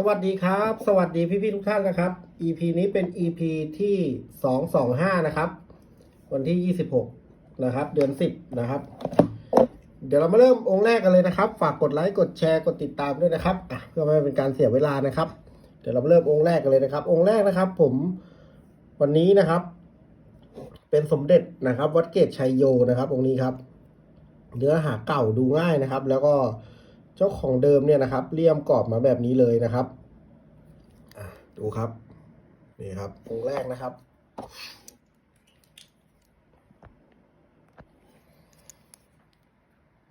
สวัสดีครับ สวัสดีพี่ๆทุกท่านนะครับ EP นี้เป็น EP ที่225นะครับ วันที่26นะครับ เดือน10นะครับ เดี๋ยวเรามาเริ่มองค์แรกกันเลยนะครับ ฝากกดไลค์กดแชร์กดติดตามด้วยนะครับเพื่อไม่ให้เป็นการเสียเวลานะครับ เดี๋ยวเรามาเริ่มองค์แรกกันเลยนะครับ องค์แรกนะครับ ผมวันนี้นะครับ เป็นสมเด็จนะครับ วัดเกตชัยโยนะครับ องค์นี้ครับ เนื้อหาเก่าดูง่ายนะครับ แล้วก็ เจ้าของเดิมเนี่ยนะครับเลี่ยมกรอบมาแบบนี้เลยนะครับดูครับนี่ครับองแรกนะครับ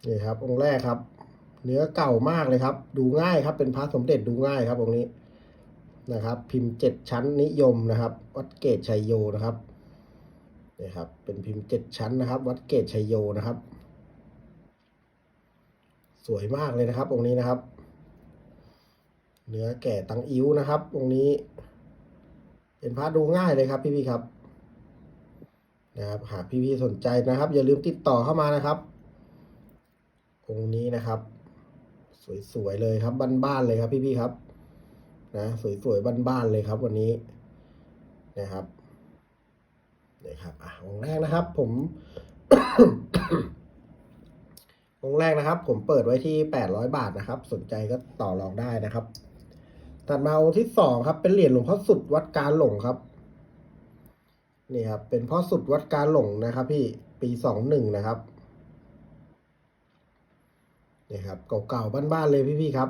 นี่ครับองแรกครับ เนื้อเก่ามากเลยครับ ดูง่ายครับ เป็นพระสมเด็จดูง่ายครับองนี้นะครับ พิมพ์เจ็ดชั้นนิยมนะครับ วัดเกตชัยโยนะครับนี่ครับ เป็นพิมพ์เจ็ดชั้นนะครับ วัดเกตชัยโยนะครับ สวยมากเลยนะครับ องค์นี้นะครับ เนื้อแก่ตังอิ้วนะครับ องค์นี้ เป็นพระดูง่ายเลยครับ พี่ๆครับ นะครับ หากพี่ๆสนใจนะครับ อย่าลืมติดต่อเข้ามานะครับ องค์นี้นะครับ สวยๆเลยครับบ้านๆเลยครับ พี่ๆครับ นะ สวยๆบ้านๆเลยครับ วันนี้นะครับนี่ครับอะองค์แรกนะครับ ผม องค์แรกนะครับ ผมเปิดไว้ที่แปดร้อยบาทนะครับ สนใจก็ต่อรองได้นะครับถัดมาองค์ที่สองครับ เป็นเหรียญหลวงพ่อสุดวัดการหลงครับ นี่ครับ เป็นพ่อสุดวัดการหลงนะครับ พี่ปีสองหนึ่งนะครับนี่ครับเก่าๆบ้านๆเลยพี่ๆครับ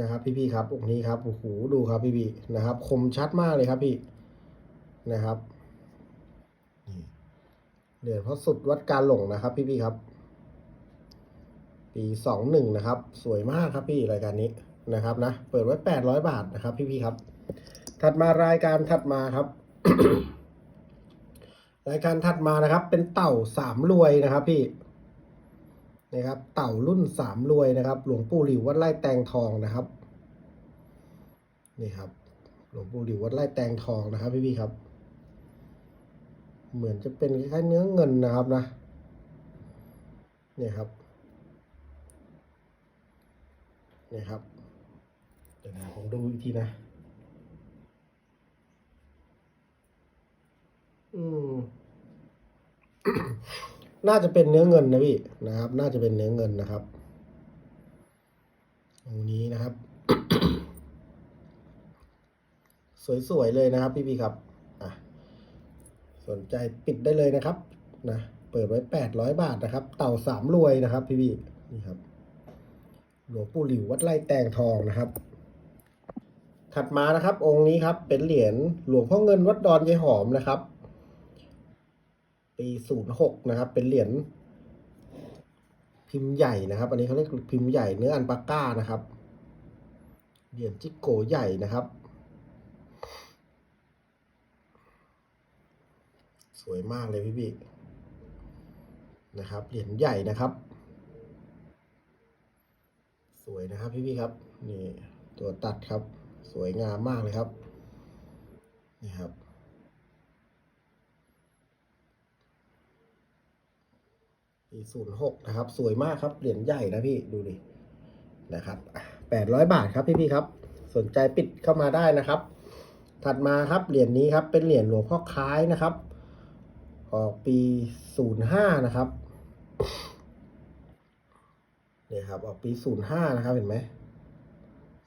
นะครับ พี่ๆครับองค์นี้ครับโอ้โหดูครับพี่ๆนะครับ คมชัดมากเลยครับพี่นะครับ เหรียญพระสุดวัดการหลงนะครับ พี่ๆครับ ปีสองหนึ่งนะครับ สวยมากครับพี่รายการนี้นะครับนะเปิดไว้แปดร้อยบาทนะครับ พี่ๆครับ ถัดมารายการถัดมาครับ รายการถัดมานะครับ เป็นเต่าสามรวยนะครับ พี่นะครับ เต่ารุ่นสามรวยนะครับ หลวงปู่หลิววัดไร่แตงทองนะครับ นี่ครับ หลวงปู่หลิววัดไร่แตงทองนะครับ พี่ๆครับ เหมือนจะเป็นคล้ายๆเนื้อเงินนะครับนะเนี่ยครับเนี่ยครับเดี๋ยวนะผมดูอีกทีนะอืมน่าจะเป็นเนื้อเงินนะพี่นะครับ น่าจะเป็นเนื้อเงินนะครับ ตรงนี้นะครับ สวยๆเลยนะครับ พี่ๆครับ สนใจปิดได้เลยนะครับนะเปิดไว้แปดร้อยบาทนะครับ เต่าสามรวยนะครับ พี่พี่นี่ครับ หลวงปู่หลิววัดไร่แตงทองนะครับ ถัดมานะครับ องค์นี้ครับ เป็นเหรียญหลวงพ่อเงินวัดดอนยายหอมนะครับ ปีศูนย์หกนะครับ เป็นเหรียญพิมพ์ใหญ่นะครับ อันนี้เขาเรียกพิมพ์ใหญ่เนื้ออันปาก้านะครับ เหรียญจิกโกใหญ่นะครับ สวยมากเลยพี่พี่นะครับเหรียญใหญ่นะครับ สวยนะครับพี่พี่ครับนี่ตัวตัดครับ สวยงามมากเลยครับนี่ครับปีศูนย์หกนะครับ สวยมากครับเหรียญใหญ่นะพี่ดูดินะครับแปดร้อยบาทครับพี่พี่ครับ สนใจปิดเข้ามาได้นะครับ ถัดมาครับเหรียญนี้ครับเป็นเหรียญหลวงพ่อคล้ายนะครับ ออกปีศูนย์ห้านะครับเนี่ยครับ ออกปีศูนย์ห้านะครับ เห็นไหม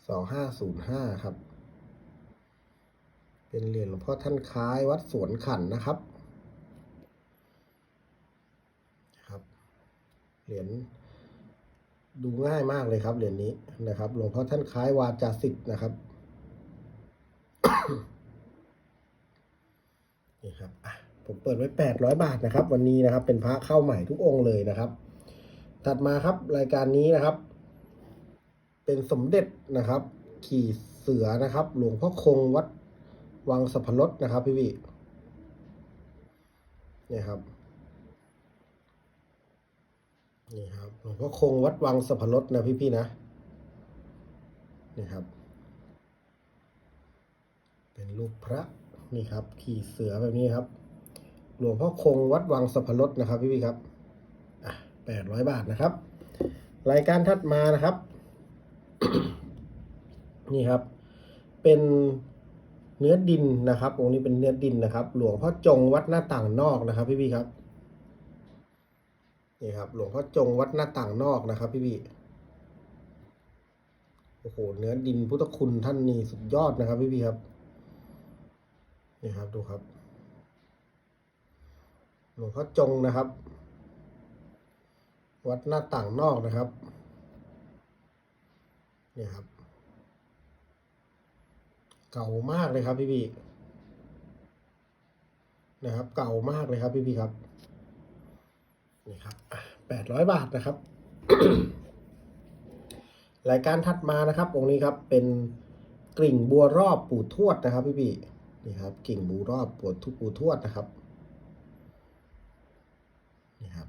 สองห้าศูนย์ห้าครับ เป็นเหรียญหลวงพ่อท่านคล้ายวัดสวนขันนะครับครับ เหรียญดูง่ายมากเลยครับ เหรียญนี้นะครับ หลวงพ่อท่านคล้ายวาจาสิทธิ์นะครับนี่ครับอะ ผมเปิดไว้แปดร้อยบาทนะครับ วันนี้นะครับ เป็นพระเข้าใหม่ทุกองค์เลยนะครับ ถัดมาครับรายการนี้นะครับ เป็นสมเด็จนะครับ ขี่เสือนะครับ หลวงพ่อคงวัดวังสัพรสนะครับ พี่พี่นี่ครับนี่ครับหลวงพ่อคงวัดวังสัพรสนะพี่พี่ๆนะนี่ครับ เป็นรูปพระนี่ครับ ขี่เสือแบบนี้ครับ หลวงพ่อคงวัดวังสัพรสนะครับพี่พี่ครับแปดร้อยบาทนะครับ รายการถัดมานะครับ นี่ครับ เป็นเนื้อดินนะครับองค์นี้เป็นเนื้อดินนะครับ หลวงพ่อจงวัดหน้าต่างนอกนะครับ พี่พี่ครับนี่ครับหลวงพ่อจงวัดหน้าต่างนอกนะครับ พี่พี่โอ้โหเนื้อดินพุทธคุณท่านนี่สุดยอดนะครับ พี่พี่ครับนี่ครับดูครับ หลวงพ่อจงนะครับ วัดหน้าต่างนอกนะครับนี่ครับ เก่ามากเลยครับพี่พี่นะครับ เก่ามากเลยครับพี่พี่ครับนี่ครับแปดร้อยบาทนะครับ รายการถัดมานะครับองค์นี้ครับเป็นกลิ่งบัวรอบปู่ทวดนะครับ พี่พี่นี่ครับ กิ่งบัวรอบปู่ทุปู่ทวดนะครับ นี่ครับ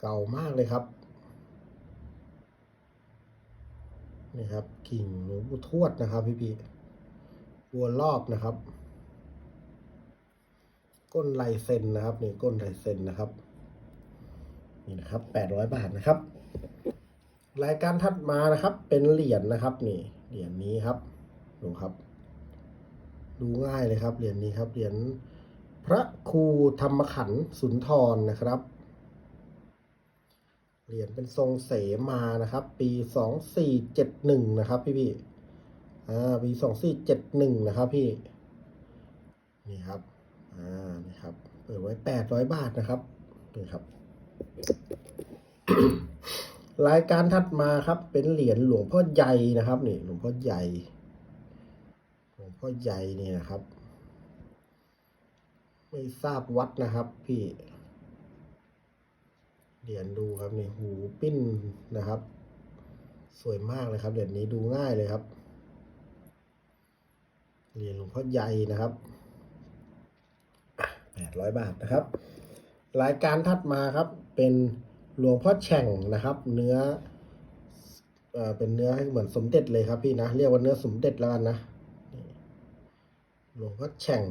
เก่ามากเลยครับนี่ครับ กิ่งหลวงปู่ทวดนะครับ พี่พี่บัวรอบนะครับ ก้นลายเซ็นนะครับนี่ก้นลายเซ็นนะครับนี่นะครับแปดร้อยบาทนะครับ รายการถัดมานะครับ เป็นเหรียญนะครับ นี่เหรียญนี้ครับดูครับ ดูง่ายเลยครับเหรียญนี้ครับเหรียญ พระครูธรรมขันธ์สุนทรนะครับ เหรียญเป็นทรงเสมานะครับ ปีสองสี่เจ็ดหนึ่งนะครับพี่พี่อ่าปีสองสี่เจ็ดหนึ่งนะครับพี่ นี่ครับอ่านี่ครับเปิดไว้แปดร้อยบาทนะครับนี่ครับ รายการถัดมาครับ เป็นเหรียญหลวงพ่อใหญ่นะครับนี่หลวงพ่อใหญ่หลวงพ่อใหญ่นี่นะครับ ไม่ทราบวัดนะครับ พี่เหรียญดูครับนี่หูปิ้นนะครับ สวยมากเลยครับเหรียญนี้ดูง่ายเลยครับเหรียญหลวงพ่อใหญ่นะครับแปดร้อยบาทนะครับ รายการถัดมาครับ เป็นหลวงพ่อแฉ่งนะครับ เนื้อเอ่อเป็นเนื้อให้เหมือนสมเด็จเลยครับพี่นะ เรียกว่าเนื้อสมเด็จแล้วกันนะหลวงพ่อแฉ่ง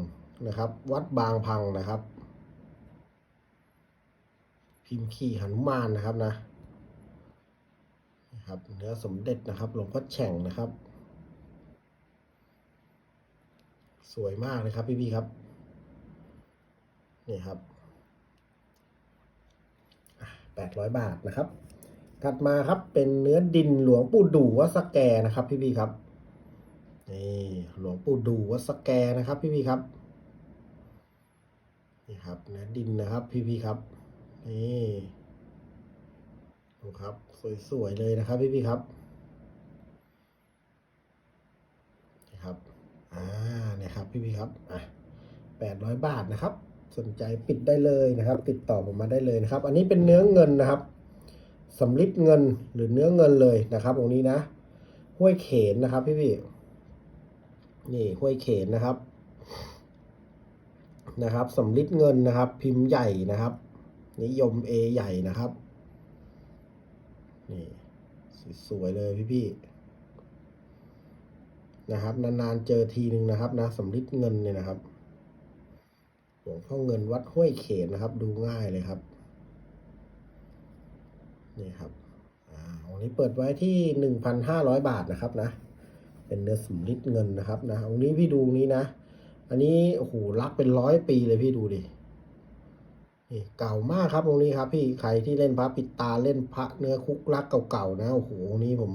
นะครับ วัดบางพังนะครับ พิมพ์ขี่หนุมานนะครับนะนะครับเนื้อสมเด็จนะครับหลวงพ่อแฉ่งนะครับ สวยมากเลยครับพี่ๆครับนี่ครับแปดร้อยบาทนะครับ ถัดมาครับเป็นเนื้อดินหลวงปู่ดูวัดสแกนะครับพี่ๆครับนี่หลวงปู่ดูวัดสแกนะครับพี่ๆครับ นี่ครับเนื้อดินนะครับ พี่ๆครับ นี่ดูครับ สวยๆเลยนะครับ พี่ๆครับนี่ครับอ่าเนี่ยครับ พี่ๆครับอะแปดร้อยบาทนะครับ สนใจปิดได้เลยนะครับ ติดต่อผมมาได้เลยนะครับ อันนี้เป็นเนื้อเงินนะครับสำลิดเงินหรือเนื้อเงินเลยนะครับตรงนี้นะห้วยเขนนะครับ พี่ๆนี่ห้วยเขนนะครับ นะครับสำลิดเงินนะครับ พิมพ์ใหญ่นะครับ นิยม A ใหญ่นะครับนี่สวยเลยพี่ๆนะครับ นานๆเจอทีหนึ่งนะครับนะสำลิดเงินเนี่ยนะครับหลวงพ่อเงินวัดห้วยเขนนะครับ ดูง่ายเลยครับนี่ครับอ่าองนี้เปิดไว้ที่หนึ่งพันห้าร้อยบาทนะครับนะ เป็นเนื้อสำลิดเงินนะครับนะองนี้พี่ดูนี้นะ อันนี้โอ้โหรักเป็นร้อยปีเลยพี่ดูดินี่เก่ามากครับองค์นี้ครับ พี่ใครที่เล่นพระปิดตาเล่นพระเนื้อคุกรักเก่าๆนะโอ้โหองค์นี้ผม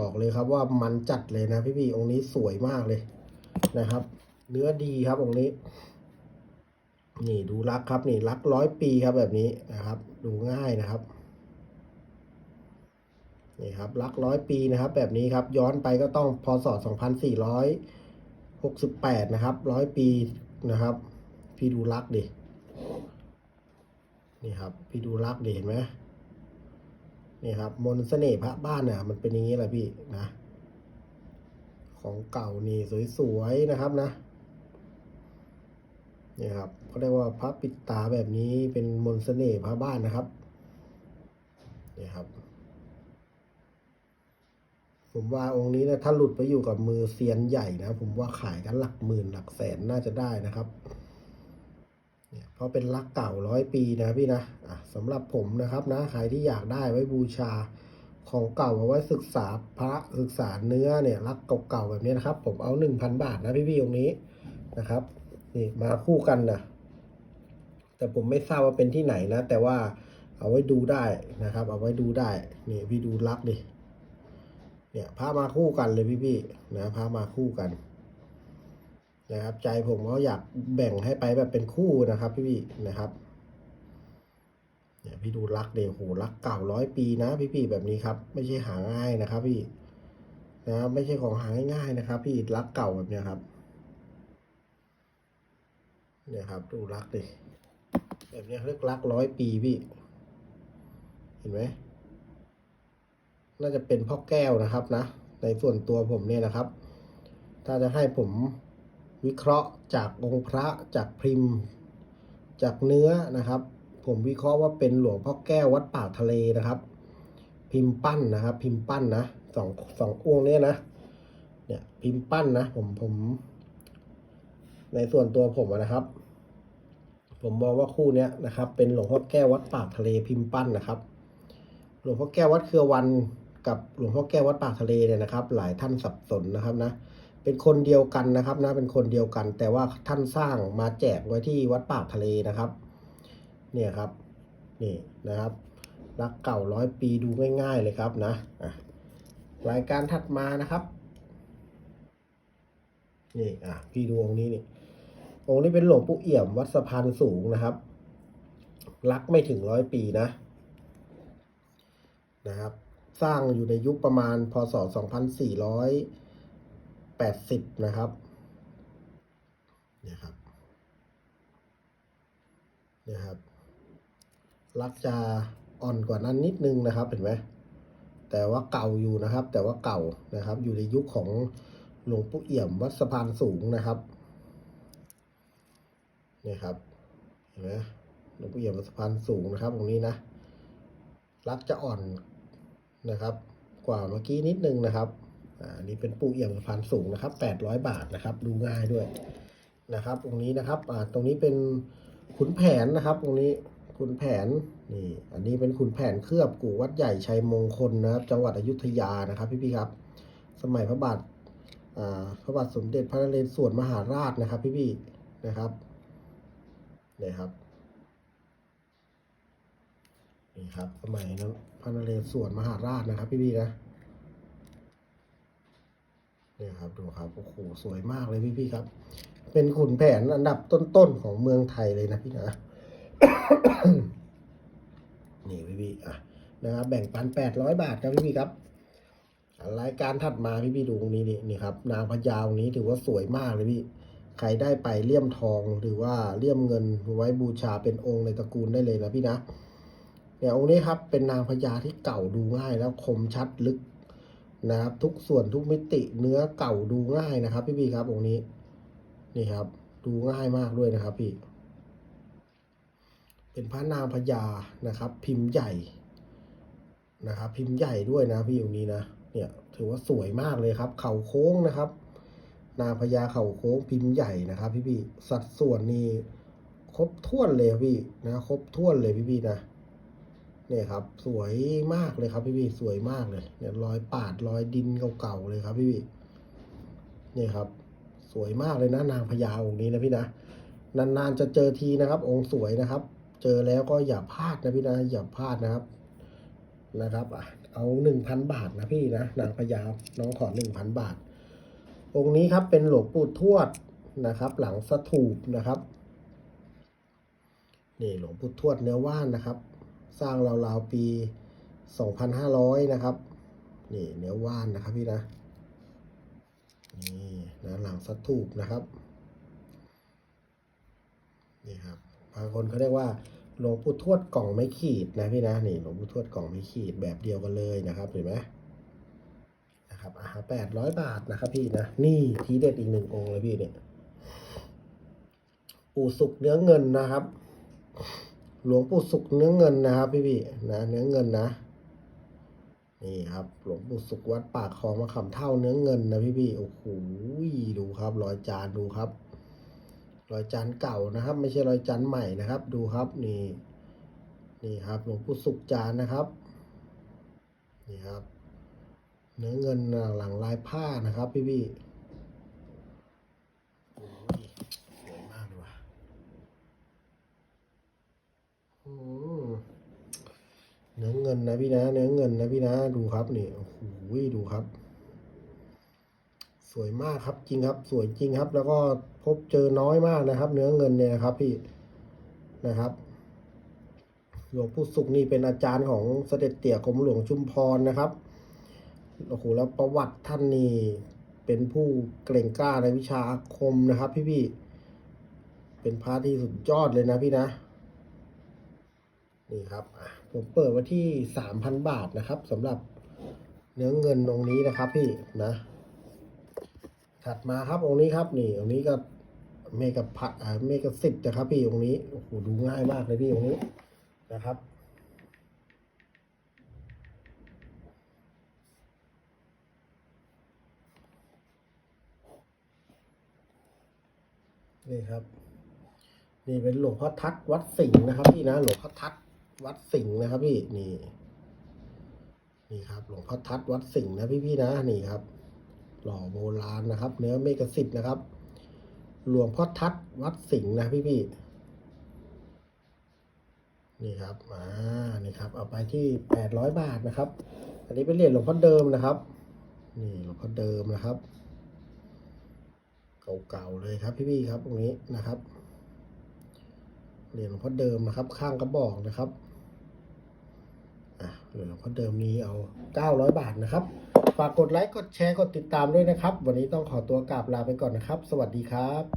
บอกเลยครับว่ามันจัดเลยนะ พี่ๆองค์นี้สวยมากเลยนะครับ เนื้อดีครับองค์นี้ นี่ดูรักครับนี่รักร้อยปีครับแบบนี้นะครับ ดูง่ายนะครับนี่ครับรักร้อยปีนะครับ แบบนี้ครับ ย้อนไปก็ต้องพศสองพันสี่ร้อย หกสิบแปดนะครับร้อยปีนะครับ พี่ดูรักดินี่ครับ พี่ดูรักดิเห็นไหมนี่ครับ มนต์เสน่ห์พระบ้านเนี่ยมันเป็นอย่างนี้แหละพี่นะ ของเก่านี่สวยๆนะครับนะนี่ครับเขาเรียกว่าพระปิดตาแบบนี้เป็นมนต์เสน่ห์พระบ้านนะครับนี่ครับ ผมว่าองค์นี้นะถ้าหลุดไปอยู่กับมือเซียนใหญ่นะ ผมว่าขายกันหลักหมื่นหลักแสนน่าจะได้นะครับ เนี่ยเพราะเป็นรักเก่าร้อยปีนะพี่นะอะสำหรับผมนะครับนะใครที่อยากได้ไว้บูชาของเก่าเอาไว้ศึกษาพระศึกษาเนื้อเนี่ยรักเก่าๆแบบนี้นะครับ ผมเอาหนึ่งพันบาทนะพี่ๆตรงนี้นะครับนี่มาคู่กันนะแต่ผมไม่ทราบว่าเป็นที่ไหนนะ แต่ว่าเอาไว้ดูได้นะครับ เอาไว้ดูได้นี่พี่ดูรักดิ เนี่ยพามาคู่กันเลยพี่ๆนะพามาคู่กันนะครับ ใจผมก็อยากแบ่งให้ไปแบบเป็นคู่นะครับพี่ๆนะครับเนี่ยพี่ดูรักเดียวโหรักเก่าร้อยปีนะพี่ๆแบบนี้ครับ ไม่ใช่หาง่ายนะครับ พี่นะครับไม่ใช่ของหาง่ายๆนะครับ พี่รักเก่าแบบเนี้ยครับเนี่ยครับ ดูรักดิแบบเนี้ยเรียกรักร้อยปีพี่ เห็นไหม น่าจะเป็นพ่อแก้วนะครับนะ ในส่วนตัวผมเนี่ยนะครับ ถ้าจะให้ผมวิเคราะห์จากองค์พระจากพิมพ์ จากเนื้อนะครับ ผมวิเคราะห์ว่าเป็นหลวงพ่อแก้ววัดป่าทะเลนะครับ พิมพ์ปั้นนะครับ พิมพ์ปั้นนะสองสององค์เนี้ยนะ เนี่ยพิมพ์ปั้นนะผมผม ในส่วนตัวผมนะครับ ผมมองว่าคู่เนี้ยนะครับ เป็นหลวงพ่อแก้ววัดป่าทะเลพิมพ์ปั้นนะครับ หลวงพ่อแก้ววัดเครือวัน กับหลวงพ่อแก้ววัดปากทะเลเนี่ยนะครับ หลายท่านสับสนนะครับนะเป็นคนเดียวกันนะครับนะเป็นคนเดียวกัน แต่ว่าท่านสร้างมาแจกไว้ที่วัดปากทะเลนะครับเนี่ยครับนี่นะครับรักเก่าร้อยปีดูง่าย ๆเลยครับนะรายการถัดมานะครับนี่อะพี่ดูองค์นี้นี่องค์นี้เป็นหลวงปู่เอี่ยมวัดสะพานสูงนะครับ รักไม่ถึงร้อยปีนะนะครับ สร้างอยู่ในยุคประมาณพศ 2480 นะครับเนี่ยครับเนี่ยครับรักจะอ่อนกว่านั้นนิดนึงนะครับเห็นไหมแต่ว่าเก่าอยู่นะครับ แต่ว่าเก่านะครับ อยู่ในยุคของหลวงปู่เอี่ยมวัดสะพานสูงนะครับเนี่ยครับเห็นไหมหลวงปู่เอี่ยมวัดสะพานสูงนะครับ ตรงนี้นะรักจะอ่อน นะครับ กว่าเมื่อกี้นิดนึงนะครับอ่าอันนี้เป็นปูเอี่ยมสะพานสูงนะครับแปดร้อยบาทนะครับ ดูง่ายด้วยนะครับ ตรงนี้นะครับอ่าตรงนี้เป็นขุนแผนนะครับ ตรงนี้ขุนแผนนี่ อันนี้เป็นขุนแผนเคลือบกู่วัดใหญ่ชัยมงคลนะครับ จังหวัดอยุธยานะครับ พี่ๆครับ สมัยพระบาทอ่าพระบาทสมเด็จพระนเรศวรมหาราชนะครับ พี่ๆนะครับเนี่ยครับ นี่ครับ สมัยนั้นพระนเรศวรมหาราชนะครับ พี่ๆนะเนี่ยครับดูครับโอ้โหสวยมากเลยพี่ๆครับ เป็นขุนแผนอันดับต้นๆของเมืองไทยเลยนะพี่นะนี่พี่ๆอะนะครับ แบ่งปันแปดร้อยบาทครับพี่ๆครับรายการถัดมาพี่ๆดูตรงนี้นี่นี่ครับ นางพญาองนี้ถือว่าสวยมากเลยพี่ใครได้ไปเลี่ยมทองหรือว่าเลี่ยมเงินไว้บูชาเป็นองค์ในตระกูลได้เลยนะพี่นะ เนี่ยองค์นี้ครับเป็นนางพญาที่เก่าดูง่ายแล้วคมชัดลึกนะครับ ทุกส่วนทุกมิติเนื้อเก่าดูง่ายนะครับ พี่พี่ครับองค์นี้นี่ครับ ดูง่ายมากด้วยนะครับพี่ เป็นพระนางพญานะครับ พิมพ์ใหญ่นะครับ พิมพ์ใหญ่ด้วยนะพี่องค์นี้นะเนี่ย ถือว่าสวยมากเลยครับ เข่าโค้งนะครับ นางพญาเข่าโค้งพิมพ์ใหญ่นะครับ พี่พี่สัดส่วนนี่ครบถ้วนเลยพี่นะครบถ้วนเลยพี่พี่นะ เนี่ยครับสวยมากเลยครับพี่พี่สวยมากเลยเนี่ยรอยปาดรอยดินเก่าๆเลยครับพี่พี่นี่ยครับ สวยมากเลยนะนางพญาองค์นี้นะพี่นะนานๆจะเจอทีนะครับ องค์สวยนะครับ เจอแล้วก็อย่าพลาดนะพี่นะอย่าพลาดนะครับนะครับอะเอาหนึ่งพันบาทนะพี่นะนางพญาน้องขอหนึ่งพันบาท องค์นี้ครับเป็นหลวงปู่ทวดนะครับ หลังสถูปนะครับนี่หลวงปู่ทวดเนื้อว่านนะครับ สร้างราวๆปี 2,500 นะครับ นี่เนื้อว่านนะครับพี่นะ นี่นะหลังสถูปนะครับ นี่ครับบางคนเขาเรียกว่าหลวงปู่ทวดกล่องไม่ขีดนะพี่นะนี่หลวงปู่ทวดกล่องไม่ขีดแบบเดียวกันเลยนะครับเห็นไหมนะครับอ่าแปดร้อยบาทนะครับพี่นะนี่ทีเด็ดอีกหนึ่งองค์เลยพี่เนี่ยปู่สุกเนื้อเงินนะครับ หลวงปู่สุกเนื้อเงินนะครับ พี่พี่นะ เนื้อเงินนะ นี่ครับ หลวงปู่สุกวัดปากคลองมะขามเท่าเนื้อเงินนะพี่พี่โอ้โหดูครับรอยจานดูครับรอยจันเก่านะครับ ไม่ใช่รอยจันใหม่นะครับ ดูครับนี่นี่ครับ หลวงปู่สุขจานนะครับนี่ครับ เนื้อเงินหลังลายผ้านะครับ พี่พี่โอ้ยสวยมากเลยว่ะอืม เนื้อเงินนะพี่นะ เนื้อเงินนะพี่นะดูครับนี่โอ้โหดูครับ สวยมากครับจริงครับ สวยจริงครับ แล้วก็พบเจอน้อยมากนะครับ เนื้อเงินเนี่ยนะครับ พี่นะครับหลวงปู่สุขนี่เป็นอาจารย์ของเสด็จเตี่ยกรมหลวงชุมพรนะครับโอ้โหแล้วประวัติท่านนี่เป็นผู้เกรงกล้าในวิชาอาคมนะครับ พี่พี่เป็นพระที่สุดยอดเลยนะพี่นะ นี่ครับอะ ผมเปิดไว้ที่สามพันบาทนะครับสำหรับเนื้อเงินองค์นี้นะครับพี่นะ ถัดมาครับองค์นี้ครับนี่องค์นี้ก็เมกะพัดอ่าเมกะสิบนะครับพี่องค์นี้โอ้โหดูง่ายมากเลยพี่องค์นี้นะครับนี่ครับ นี่เป็นหลวงพ่อทัดวัดสิงห์นะครับพี่นะหลวงพ่อทัด วัดสิงห์นะครับพี่นี่นี่ครับหลวงพ่อทัดวัดสิงห์นะพี่พี่นะนี่ครับ หล่อโบราณนะครับ เนื้อเมกะสิบนะครับ หลวงพ่อทัดวัดสิงห์นะพี่พี่นี่ครับอ่านี่ครับ เอาไปที่แปดร้อยบาทนะครับ อันนี้เป็นเหรียญหลวงพ่อเดิมนะครับ นี่หลวงพ่อเดิมนะครับ เก่าๆเลยครับ พี่พี่ครับตรงนี้นะครับเหรียญหลวงพ่อเดิมนะครับ ข้างกระบอกนะครับ เราก็เดิมนี้เอาเก้าร้อยบาทนะครับ ฝากกดไลค์ กดแชร์ กดติดตามด้วยนะครับ วันนี้ต้องขอตัวกราบลาไปก่อนนะครับ สวัสดีครับ